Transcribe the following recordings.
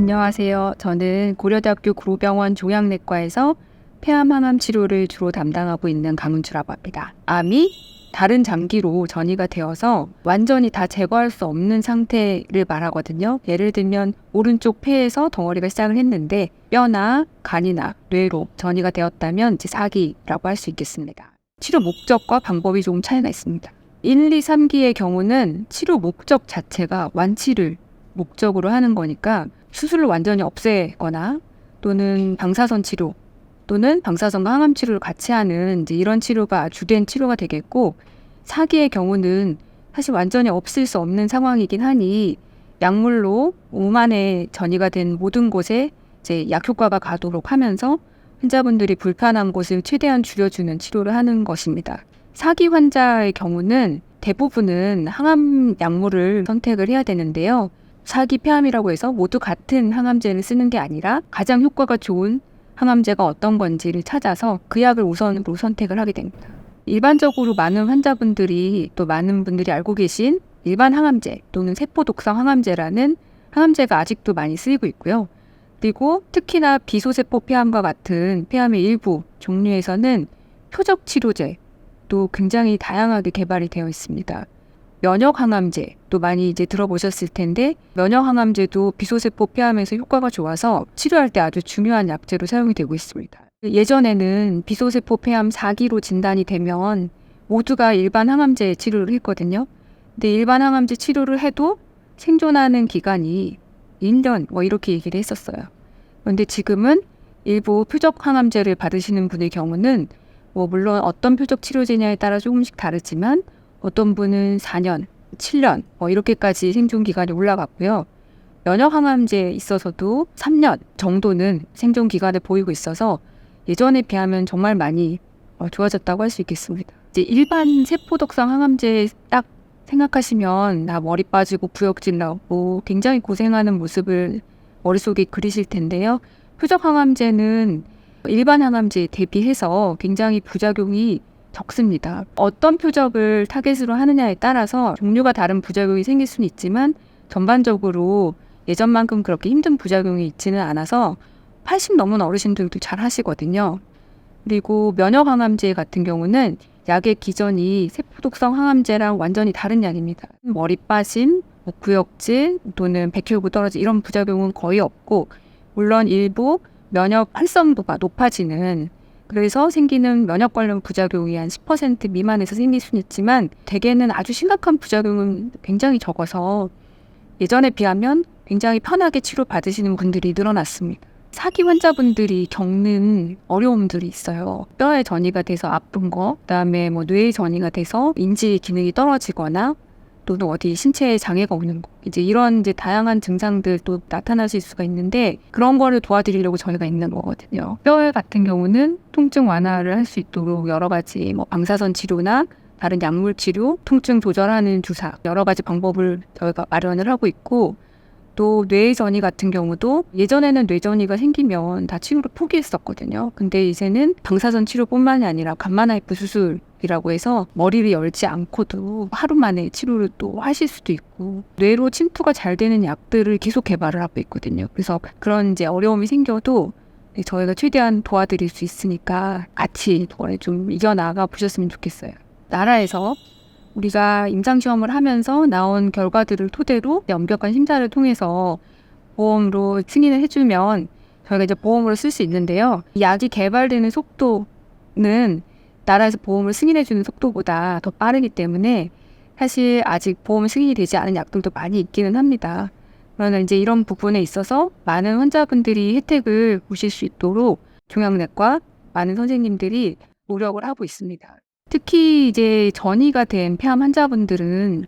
안녕하세요. 저는 고려대학교 구로병원 종양내과에서 폐암 항암 치료를 주로 담당하고 있는 강은주라고 합니다. 암이 다른 장기로 전이가 되어서 완전히 다 제거할 수 없는 상태를 말하거든요. 예를 들면 오른쪽 폐에서 덩어리가 시작을 했는데 뼈나 간이나 뇌로 전이가 되었다면 이제 사기라고 할 수 있겠습니다. 치료 목적과 방법이 조금 차이가 있습니다. 1, 2, 3기의 경우는 치료 목적 자체가 완치를 목적으로 하는 거니까 수술을 완전히 없애거나 또는 방사선 치료 또는 방사선과 항암 치료를 같이 하는 이제 이런 치료가 주된 치료가 되겠고 사기의 경우는 사실 완전히 없앨 수 없는 상황이긴 하니 약물로 몸 안에 전이가 된 모든 곳에 이제 약 효과가 가도록 하면서 환자분들이 불편한 곳을 최대한 줄여주는 치료를 하는 것입니다. 사기 환자의 경우는 대부분은 항암 약물을 선택을 해야 되는데요. 사기 폐암이라고 해서 모두 같은 항암제를 쓰는 게 아니라 가장 효과가 좋은 항암제가 어떤 건지를 찾아서 그 약을 우선으로 선택을 하게 됩니다. 일반적으로 많은 환자분들이 또 많은 분들이 알고 계신 일반 항암제 또는 세포 독성 항암제라는 항암제가 아직도 많이 쓰이고 있고요. 그리고 특히나 비소세포 폐암과 같은 폐암의 일부 종류에서는 표적 치료제 도 굉장히 다양하게 개발이 되어 있습니다. 면역 항암제 또 많이 이제 들어보셨을 텐데 면역 항암제도 비소세포 폐암에서 효과가 좋아서 치료할 때 아주 중요한 약제로 사용이 되고 있습니다. 예전에는 비소세포 폐암 4기로 진단이 되면 모두가 일반 항암제 치료를 했거든요. 근데 일반 항암제 치료를 해도 생존하는 기간이 1년 뭐 이렇게 얘기를 했었어요. 그런데 지금은 일부 표적 항암제를 받으시는 분의 경우는 뭐 물론 어떤 표적 치료제냐에 따라 조금씩 다르지만 어떤 분은 4년, 7년 뭐 이렇게까지 생존 기간이 올라갔고요. 면역 항암제에 있어서도 3년 정도는 생존 기간을 보이고 있어서 예전에 비하면 정말 많이 어, 좋아졌다고 할 수 있겠습니다. 이제 일반 세포독성 항암제 딱 생각하시면 나 머리 빠지고 부역질 나고 굉장히 고생하는 모습을 머릿속에 그리실 텐데요. 표적 항암제는 일반 항암제에 대비해서 굉장히 부작용이 적습니다. 어떤 표적을 타겟으로 하느냐에 따라서 종류가 다른 부작용이 생길 수는 있지만 전반적으로 예전만큼 그렇게 힘든 부작용이 있지는 않아서 80 넘은 어르신들도 잘 하시거든요. 그리고 면역 항암제 같은 경우는 약의 기전이 세포독성 항암제랑 완전히 다른 약입니다. 머리 빠짐, 뭐 구역질 또는 백혈구 떨어지 이런 부작용은 거의 없고 물론 일부 면역 활성도가 높아지는 그래서 생기는 면역 관련 부작용이 한 10% 미만에서 생길 수는 있지만 대개는 아주 심각한 부작용은 굉장히 적어서 예전에 비하면 굉장히 편하게 치료 받으시는 분들이 늘어났습니다. 사기 환자분들이 겪는 어려움들이 있어요. 뼈에 전이가 돼서 아픈 거, 그다음에 뭐 뇌에 전이가 돼서 인지 기능이 떨어지거나 또는 어디 신체에 장애가 오는 거. 이제 이런 이제 다양한 증상들도 나타나실 수가 있는데 그런 거를 도와드리려고 저희가 있는 거거든요. 뼈 같은 경우는 통증 완화를 할 수 있도록 여러 가지 뭐 방사선 치료나 다른 약물 치료, 통증 조절하는 주사 여러 가지 방법을 저희가 마련을 하고 있고 또 뇌전이 같은 경우도 예전에는 뇌전이가 생기면 다 치료를 포기했었거든요. 근데 이제는 방사선 치료뿐만이 아니라 감마나이프 수술 이라고 해서 머리를 열지 않고도 하루 만에 치료를 또 하실 수도 있고 뇌로 침투가 잘 되는 약들을 계속 개발을 하고 있거든요. 그래서 그런 이제 어려움이 생겨도 저희가 최대한 도와드릴 수 있으니까 같이 좀 이겨나가 보셨으면 좋겠어요. 나라에서 우리가 임상시험을 하면서 나온 결과들을 토대로 엄격한 심사를 통해서 보험으로 승인을 해주면 저희가 이제 보험으로 쓸 수 있는데요. 이 약이 개발되는 속도는 나라에서 보험을 승인해주는 속도보다 더 빠르기 때문에 사실 아직 보험 승인이 되지 않은 약들도 많이 있기는 합니다. 그러나 이제 이런 부분에 있어서 많은 환자분들이 혜택을 보실 수 있도록 종양내과 많은 선생님들이 노력을 하고 있습니다. 특히 이제 전이가 된 폐암 환자분들은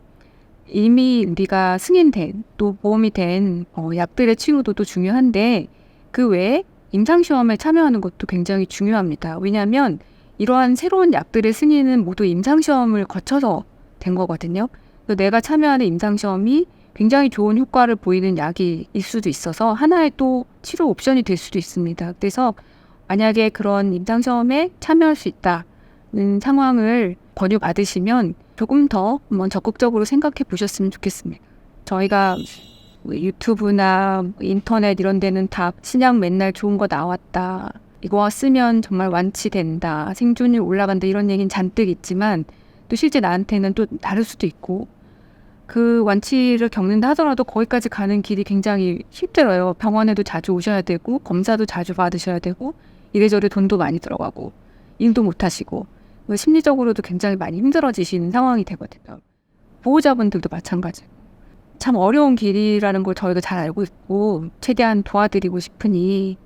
이미 우리가 승인된 또 보험이 된 어, 약들의 치료도도 중요한데 그 외에 임상시험에 참여하는 것도 굉장히 중요합니다. 왜냐하면 이러한 새로운 약들의 승인은 모두 임상시험을 거쳐서 된 거거든요. 그래서 내가 참여하는 임상시험이 굉장히 좋은 효과를 보이는 약일 수도 있어서 하나의 또 치료 옵션이 될 수도 있습니다. 그래서 만약에 그런 임상시험에 참여할 수 있다. 는 상황을 권유받으시면 조금 더 한번 적극적으로 생각해 보셨으면 좋겠습니다. 저희가 뭐 유튜브나 뭐 인터넷 이런 데는 다 신약 맨날 좋은 거 나왔다. 이거 쓰면 정말 완치된다. 생존율 올라간다. 이런 얘기는 잔뜩 있지만 또 실제 나한테는 또 다를 수도 있고 그 완치를 겪는다 하더라도 거기까지 가는 길이 굉장히 힘들어요. 병원에도 자주 오셔야 되고 검사도 자주 받으셔야 되고 이래저래 돈도 많이 들어가고 일도 못 하시고 뭐 심리적으로도 굉장히 많이 힘들어지시는 상황이 되거든요. 보호자분들도 마찬가지고 참 어려운 길이라는 걸 저희가 잘 알고 있고 최대한 도와드리고 싶으니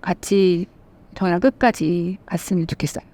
같이 저희랑 끝까지 갔으면 좋겠어요.